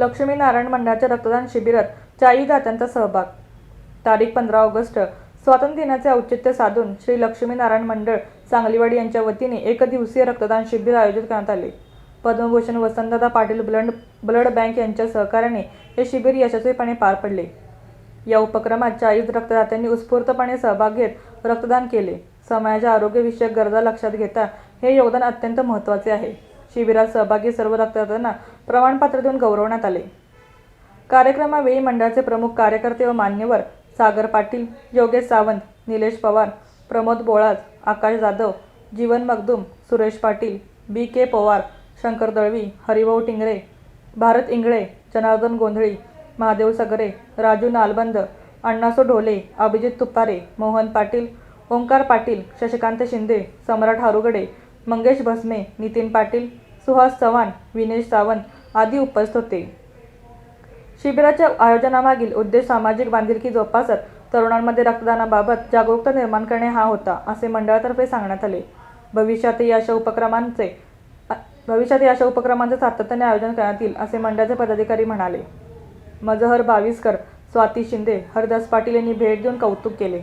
लक्ष्मीनारायण मंडळाच्या रक्तदान शिबिरात चाळीस दात्यांचा सहभाग. तारीख पंधरा ऑगस्ट. स्वातंत्र्य दिनाचे औचित्य साधून श्री लक्ष्मीनारायण मंडळ सांगलीवाडी यांच्या वतीने एक दिवसीय रक्तदान शिबिर आयोजित करण्यात आले. Padmabhushan Vasantdada Patil blood blood bank यांच्या सहकार्याने हे शिबिर यशस्वीपणे पार पडले. या उपक्रमात चाळीस रक्तदात्यांनी उत्स्फूर्तपणे सहभाग घेत रक्तदान केले. समाजाच्या आरोग्यविषयक गरजा लक्षात घेता हे योगदान अत्यंत महत्त्वाचे आहे. शिबिरात सहभागी सर्व रक्तदात्यांना प्रमाणपत्र देऊन गौरवण्यात आले. कार्यक्रमावेळी मंडळाचे प्रमुख कार्यकर्ते व मान्यवर सागर पाटील योगेश सावंत निलेश पवार प्रमोद बोळाज आकाश जाधव जीवन मगदूम सुरेश पाटील बी के पवार शंकर दळवी हरिभाऊ टिंगरे भारत इंगळे जनार्दन गोंधळी महादेव सगरे राजू नालबंद अण्णासो ढोले अभिजित तुपारे मोहन पाटील ओंकार पाटील शशिकांत शिंदे सम्राट हारुगडे मंगेश भस्मे नितीन पाटील सुहास चव्हाण विनेश सावंत आदी उपस्थित होते. शिबिराच्या आयोजनामागील उद्देश सामाजिक बांधिलकी जोपासत तरुणांमध्ये रक्तदानाबाबत जागरूकता निर्माण करणे हा होता असे मंडळातर्फे सांगण्यात आले. भविष्यातही अशा उपक्रमांचे भविष्यातही अशा उपक्रमांचे सातत्याने आयोजन करण्यात येईल असे मंडळाचे पदाधिकारी म्हणाले. मजहर बाविस्कर स्वाती शिंदे हरदास पाटील यांनी भेट देऊन कौतुक केले.